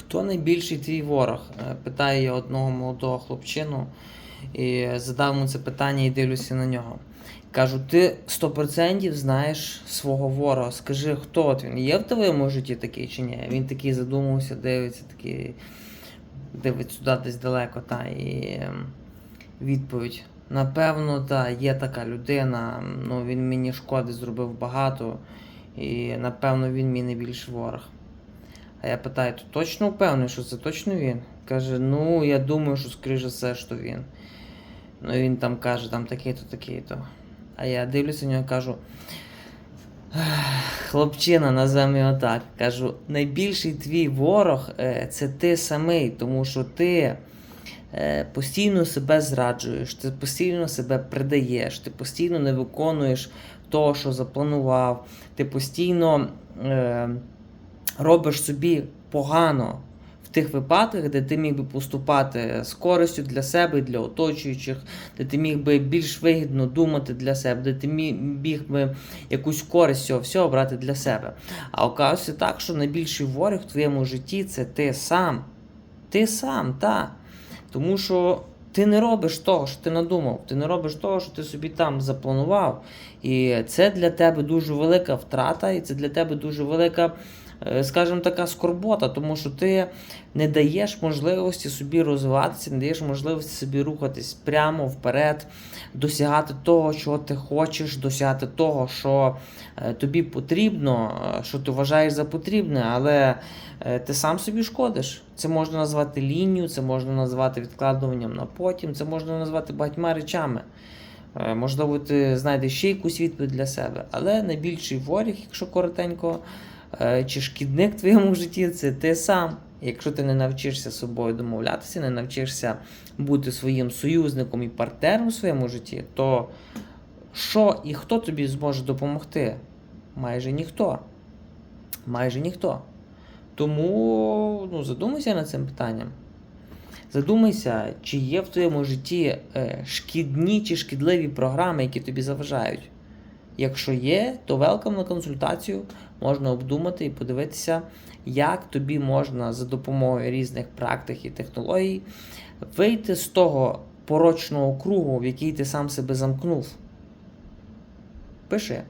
Хто найбільший твій ворог? Е, Питаю я одного молодого хлопчину і задав йому це питання і дивлюся на нього. Кажу, ти 100% знаєш свого ворога. Скажи, хто от він? Є в твоєму житті такий чи ні? Він такий задумався, дивиться, такий, дивиться сюди десь далеко, та і ем, відповідь. Напевно, та, є така людина, ну він мені шкоди зробив багато, і напевно він мій найбільший ворог. А я питаю, то точно впевнений, що це точно він? Каже, ну я думаю, що скоріше все, що він. Ну він там каже, там такий-то, такий-то. А я дивлюся на нього кажу. Хлопчина, називаємо його так. Кажу, найбільший твій ворог е, це ти самий, тому що ти е, постійно себе зраджуєш, ти постійно себе придаєш, ти постійно не виконуєш того, що запланував, ти постійно е, робиш собі погано в тих випадках, де ти міг би поступати з користю для себе і для оточуючих, де ти міг би більш вигідно думати для себе, де ти міг би якусь користь цього всього брати для себе. А оказується так, що найбільший ворог в твоєму житті це ти сам. Ти сам, та. Тому що ти не робиш того, що ти надумав, ти не робиш того, що ти собі там запланував. І це для тебе дуже велика втрата, і це для тебе дуже велика, скажімо, така скорбота, тому що ти не даєш можливості собі розвиватися, не даєш можливості собі рухатись прямо вперед, досягати того, чого ти хочеш, досягати того, що е, тобі потрібно, е, що ти вважаєш за потрібне, але е, ти сам собі шкодиш. Це можна назвати лінію, це можна назвати відкладуванням на потім, це можна назвати багатьма речами. Е, Можливо, ти знайдеш ще якусь відповідь для себе. Але найбільший ворог, якщо коротенько, е, чи шкідник в твоєму житті, це ти сам. Якщо ти не навчишся з собою домовлятися, не навчишся бути своїм союзником і партнером у своєму житті, то що і хто тобі зможе допомогти? Майже ніхто. Майже ніхто. Тому ну, задумайся над цим питанням. Задумайся, чи є в твоєму житті е, шкідні чи шкідливі програми, які тобі заважають. Якщо є, то велкам на консультацію можна обдумати і подивитися, як тобі можна за допомогою різних практик і технологій вийти з того порочного кругу, в який ти сам себе замкнув. Пиши.